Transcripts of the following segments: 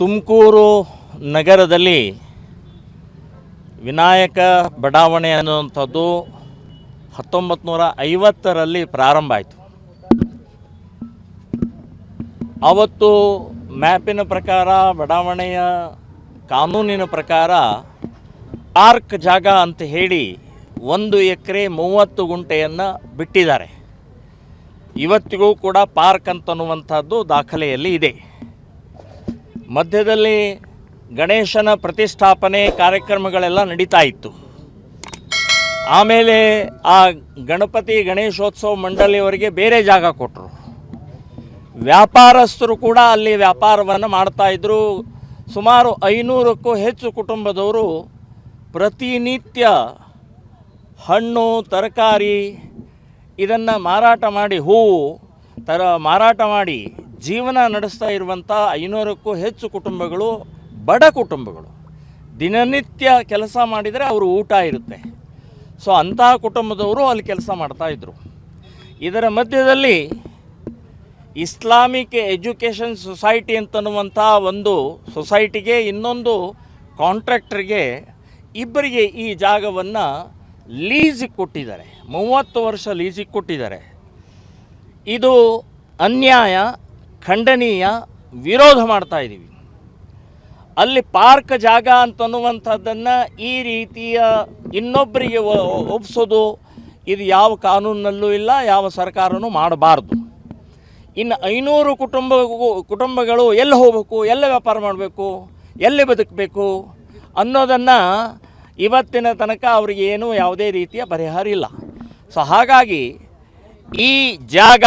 ತುಮಕೂರು ನಗರದಲ್ಲಿ ವಿನಾಯಕ ಬಡಾವಣೆ ಅನ್ನುವಂಥದ್ದು ಹತ್ತೊಂಬತ್ತು ನೂರ ಐವತ್ತರಲ್ಲಿ ಪ್ರಾರಂಭ ಆಯಿತು. ಅವತ್ತು ಮ್ಯಾಪಿನ ಪ್ರಕಾರ, ಬಡಾವಣೆಯ ಕಾನೂನಿನ ಪ್ರಕಾರ ಪಾರ್ಕ್ ಜಾಗ ಅಂತ ಹೇಳಿ ಒಂದು ಎಕರೆ ಮೂವತ್ತು ಗುಂಟೆಯನ್ನು ಬಿಟ್ಟಿದ್ದಾರೆ. ಇವತ್ತಿಗೂ ಕೂಡ ಪಾರ್ಕ್ ಅಂತನ್ನುವಂಥದ್ದು ದಾಖಲೆಯಲ್ಲಿ ಇದೆ. ಮಧ್ಯದಲ್ಲಿ ಗಣೇಶನ ಪ್ರತಿಷ್ಠಾಪನೆ ಕಾರ್ಯಕ್ರಮಗಳೆಲ್ಲ ನಡೀತಾ ಇತ್ತು. ಆಮೇಲೆ ಆ ಗಣಪತಿ ಗಣೇಶೋತ್ಸವ ಮಂಡಳಿಯವರಿಗೆ ಬೇರೆ ಜಾಗ ಕೊಟ್ಟರು ವ್ಯಾಪಾರಸ್ಥರು ಕೂಡ ಅಲ್ಲಿ ವ್ಯಾಪಾರವನ್ನು ಮಾಡ್ತಾ ಇದ್ದರು ಸುಮಾರು ಐನೂರಕ್ಕೂ ಹೆಚ್ಚು ಕುಟುಂಬದವರು ಪ್ರತಿನಿತ್ಯ ಹಣ್ಣು, ತರಕಾರಿ ಇದನ್ನು ಮಾರಾಟ ಮಾಡಿ, ಹೂವು ತರ ಮಾರಾಟ ಮಾಡಿ ಜೀವನ ನಡೆಸ್ತಾ ಇರುವಂಥ ಐನೂರಕ್ಕೂ ಹೆಚ್ಚು ಕುಟುಂಬಗಳು, ಬಡ ಕುಟುಂಬಗಳು. ದಿನನಿತ್ಯ ಕೆಲಸ ಮಾಡಿದರೆ ಅವರು ಊಟ ಇರುತ್ತೆ. ಸೊ ಅಂತಹ ಕುಟುಂಬದವರು ಅಲ್ಲಿ ಕೆಲಸ ಮಾಡ್ತಾಯಿದ್ರು ಇದರ. ಮಧ್ಯದಲ್ಲಿ ಇಸ್ಲಾಮಿಕ್ ಎಜುಕೇಷನ್ ಸೊಸೈಟಿ ಅಂತನ್ನುವಂಥ ಒಂದು ಸೊಸೈಟಿಗೆ ಇನ್ನೊಂದು ಕಾಂಟ್ರಾಕ್ಟ್ರಿಗೆ ಇಬ್ಬರಿಗೆ ಈ ಜಾಗವನ್ನು ಲೀಸಿಗೆ ಕೊಟ್ಟಿದ್ದಾರೆ. ಮೂವತ್ತು ವರ್ಷ ಲೀಸಿಗೆ ಕೊಟ್ಟಿದ್ದಾರೆ. ಇದು ಅನ್ಯಾಯ ಖಂಡನೀಯ ವಿರೋಧ ಮಾಡ್ತಾ ಇದ್ದೀವಿ ಅಲ್ಲಿ ಪಾರ್ಕ್ ಜಾಗ ಅಂತನ್ನುವಂಥದ್ದನ್ನು ಈ ರೀತಿಯ ಇನ್ನೊಬ್ಬರಿಗೆ ಒಪ್ಪಿಸೋದು ಇದು ಯಾವ ಕಾನೂನಿನಲ್ಲೂ ಇಲ್ಲ, ಯಾವ ಸರ್ಕಾರನೂ ಮಾಡಬಾರ್ದು. ಇನ್ನು ಐನೂರು ಕುಟುಂಬ ಕುಟುಂಬಗಳು ಎಲ್ಲಿ ಹೋಗಬೇಕು, ಎಲ್ಲಿ ವ್ಯಾಪಾರ ಮಾಡಬೇಕು, ಎಲ್ಲಿ ಬದುಕಬೇಕು ಅನ್ನೋದನ್ನು ಇವತ್ತಿನ ತನಕ ಅವರಿಗೆ ಏನೂ ಯಾವುದೇ ರೀತಿಯ ಪರಿಹಾರ ಇಲ್ಲ. ಸೊ ಹಾಗಾಗಿ ಈ ಜಾಗ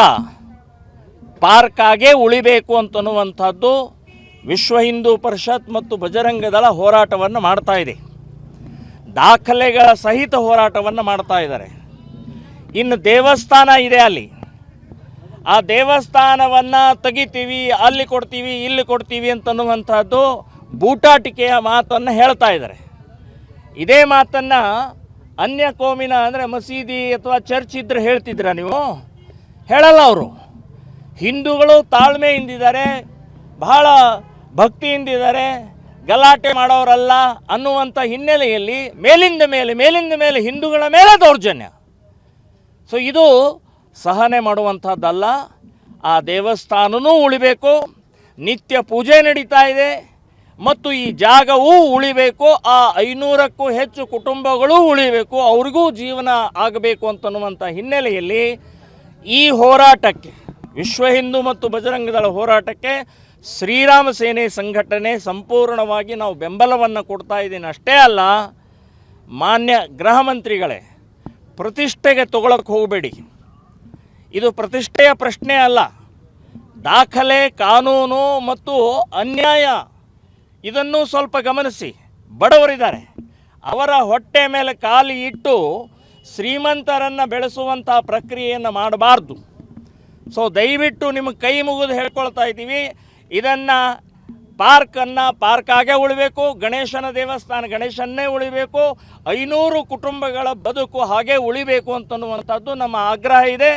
ಪಾರ್ಕಾಗೇ ಉಳಿಬೇಕು ಅಂತನ್ನುವಂಥದ್ದು ವಿಶ್ವ ಹಿಂದೂ ಪರಿಷತ್ ಮತ್ತು ಬಜರಂಗದಳ ಹೋರಾಟವನ್ನು ಮಾಡ್ತಾ ಇದೆ. ದಾಖಲೆಗಳ ಸಹಿತ ಹೋರಾಟವನ್ನು ಮಾಡ್ತಾ ಇದ್ದಾರೆ. ಇನ್ನು ದೇವಸ್ಥಾನ ಇದೆ ಅಲ್ಲಿ. ಆ ದೇವಸ್ಥಾನವನ್ನು ತೆಗಿತೀವಿ, ಅಲ್ಲಿ ಕೊಡ್ತೀವಿ, ಇಲ್ಲಿ ಕೊಡ್ತೀವಿ ಅಂತನ್ನುವಂಥದ್ದು ಬೂಟಾಟಿಕೆಯ ಮಾತನ್ನು ಹೇಳ್ತಾ ಇದ್ದಾರೆ. ಇದೇ ಮಾತನ್ನು ಅನ್ಯ ಕೋಮಿನ ಅಂದರೆ ಮಸೀದಿ ಅಥವಾ ಚರ್ಚ್ ಇದ್ದರೆ ಹೇಳ್ತಿದ್ರ ನೀವು? ಹೇಳಲ್ಲ ಅವರು. ಹಿಂದೂಗಳು ತಾಳ್ಮೆಯಿಂದಿದ್ದಾರೆ, ಬಹಳ ಭಕ್ತಿಯಿಂದಿದ್ದಾರೆ, ಗಲಾಟೆ ಮಾಡೋರಲ್ಲ ಅನ್ನುವಂಥ ಹಿನ್ನೆಲೆಯಲ್ಲಿ ಮೇಲಿಂದ ಮೇಲೆ ಮೇಲಿಂದ ಮೇಲೆ ಹಿಂದೂಗಳ ಮೇಲೆ ದೌರ್ಜನ್ಯ. ಸೊ ಇದು ಸಹನೆ ಮಾಡುವಂಥದ್ದಲ್ಲ ಆ ದೇವಸ್ಥಾನವೂ ಉಳಿಬೇಕು, ನಿತ್ಯ ಪೂಜೆ ನಡೀತಾ ಇದೆ, ಮತ್ತು ಈ ಜಾಗವೂ ಉಳಿಬೇಕು, ಆ ಐನೂರಕ್ಕೂ ಹೆಚ್ಚು ಕುಟುಂಬಗಳೂ ಉಳಿಬೇಕು, ಅವ್ರಿಗೂ ಜೀವನ ಆಗಬೇಕು ಅಂತನ್ನುವಂಥ ಹಿನ್ನೆಲೆಯಲ್ಲಿ ಈ ಹೋರಾಟಕ್ಕೆ ವಿಶ್ವ ಹಿಂದೂ ಮತ್ತು ಬಜರಂಗದಳ ಹೋರಾಟಕ್ಕೆ ಶ್ರೀರಾಮ ಸೇನೆ ಸಂಘಟನೆ ಸಂಪೂರ್ಣವಾಗಿ ನಾವು ಬೆಂಬಲವನ್ನು ಕೊಡ್ತಾ ಇದ್ದೀನಿ. ಅಷ್ಟೇ ಅಲ್ಲ, ಮಾನ್ಯ ಗೃಹ ಮಂತ್ರಿಗಳೇ, ಪ್ರತಿಷ್ಠೆಗೆ ತಗೊಳಕ್ಕೆ ಹೋಗಬೇಡಿ. ಇದು ಪ್ರತಿಷ್ಠೆಯ ಪ್ರಶ್ನೆ ಅಲ್ಲ. ದಾಖಲೆ, ಕಾನೂನು ಮತ್ತು ಅನ್ಯಾಯ, ಇದನ್ನು ಸ್ವಲ್ಪ ಗಮನಿಸಿ. ಬಡವರಿದ್ದಾರೆ. ಅವರ ಹೊಟ್ಟೆ ಮೇಲೆ ಕಾಲಿ ಇಟ್ಟು ಶ್ರೀಮಂತರನ್ನು ಬೆಳೆಸುವಂಥ ಪ್ರಕ್ರಿಯೆಯನ್ನು ಮಾಡಬಾರ್ದು. ಸೊ ದಯವಿಟ್ಟು ನಿಮ್ಮ ಕೈ ಮುಗಿದು ಹೇಳ್ಕೊಳ್ತಾ ಇದ್ದೀವಿ. ಇದನ್ನು ಪಾರ್ಕನ್ನು ಪಾರ್ಕಾಗೇ ಉಳಿಬೇಕು. ಗಣೇಶನ ದೇವಸ್ಥಾನ ಗಣೇಶನ್ನೇ ಉಳಿಬೇಕು. ಐನೂರು ಕುಟುಂಬಗಳ ಬದುಕು ಹಾಗೆ ಉಳಿಬೇಕು ಅಂತನ್ನುವಂಥದ್ದು ನಮ್ಮ ಆಗ್ರಹ ಇದೆ.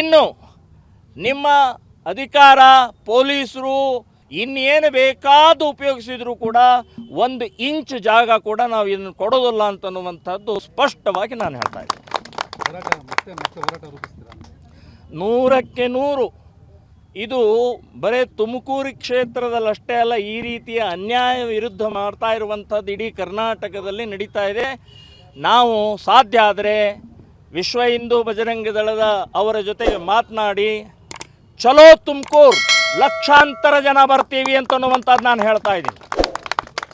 ಇನ್ನು ನಿಮ್ಮ ಅಧಿಕಾರ, ಪೊಲೀಸರು ಇನ್ನೇನು ಬೇಕಾದ ಉಪಯೋಗಿಸಿದ್ರು ಕೂಡ ಒಂದು ಇಂಚ್ ಜಾಗ ಕೂಡ ನಾವು ಇದನ್ನು ಕೊಡೋದಿಲ್ಲ ಅಂತನ್ನುವಂಥದ್ದು ಸ್ಪಷ್ಟವಾಗಿ ನಾನು ಹೇಳ್ತಾ ಇದ್ದೀನಿ. ನೂರಕ್ಕೆ ನೂರು. ಇದು ಬರೇ ತುಮಕೂರು ಕ್ಷೇತ್ರದಲ್ಲಷ್ಟೇ ಅಲ್ಲ, ಈ ರೀತಿಯ ಅನ್ಯಾಯ ವಿರುದ್ಧ ಮಾಡ್ತಾ ಇರುವಂಥದ್ದು ಇಡೀ ಕರ್ನಾಟಕದಲ್ಲಿ ನಡೀತಾ ಇದೆ. ನಾವು ಸಾಧ್ಯ ಆದರೆ ವಿಶ್ವ ಹಿಂದೂ ಬಜರಂಗ ದಳದ ಅವರ ಜೊತೆಗೆ ಮಾತನಾಡಿ, ಚಲೋ ತುಮಕೂರು, ಲಕ್ಷಾಂತರ ಜನ ಬರ್ತೀವಿ ಅಂತ ಅನ್ನುವಂಥದ್ದು ನಾನು ಹೇಳ್ತಾ ಇದ್ದೀನಿ.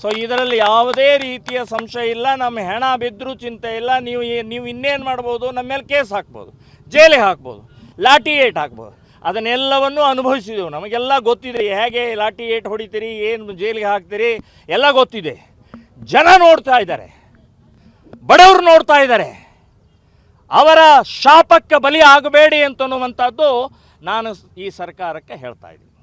ಸೊ ಇದರಲ್ಲಿ ಯಾವುದೇ ರೀತಿಯ ಸಂಶಯ ಇಲ್ಲ, ನಮ್ಮ ಹೆಣ ಬಿದ್ದರೂ ಚಿಂತೆ ಇಲ್ಲ, ನೀವು ನೀವು ಇನ್ನೇನು ಮಾಡ್ಬೋದು, ನಮ್ಮ ಮೇಲೆ ಕೇಸ್ ಹಾಕ್ಬೋದು, ಜೈಲಿಗೆ ಹಾಕ್ಬೋದು. ಲಾಠಿ ಏಟ್ ಹಾಕ್ಬೋದು. ಅದನ್ನೆಲ್ಲವನ್ನು ಅನುಭವಿಸಿದೆವು. ನಮಗೆಲ್ಲ ಗೊತ್ತಿದೆ, ಹೇಗೆ ಲಾಠಿ ಏಟ್ ಹೊಡಿತೀರಿ, ಏನು ಜೈಲಿಗೆ ಹಾಕ್ತೀರಿ, ಎಲ್ಲ ಗೊತ್ತಿದೆ. ಜನ ನೋಡ್ತಾ ಇದ್ದಾರೆ. ಬಡವರು ನೋಡ್ತಾ ಇದ್ದಾರೆ. ಅವರ ಶಾಪಕ್ಕೆ ಬಲಿ ಆಗಬೇಡಿ ಅಂತನ್ನುವಂಥದ್ದು ನಾನು ಈ ಸರ್ಕಾರಕ್ಕೆ ಹೇಳ್ತಾ ಇದ್ದೀನಿ.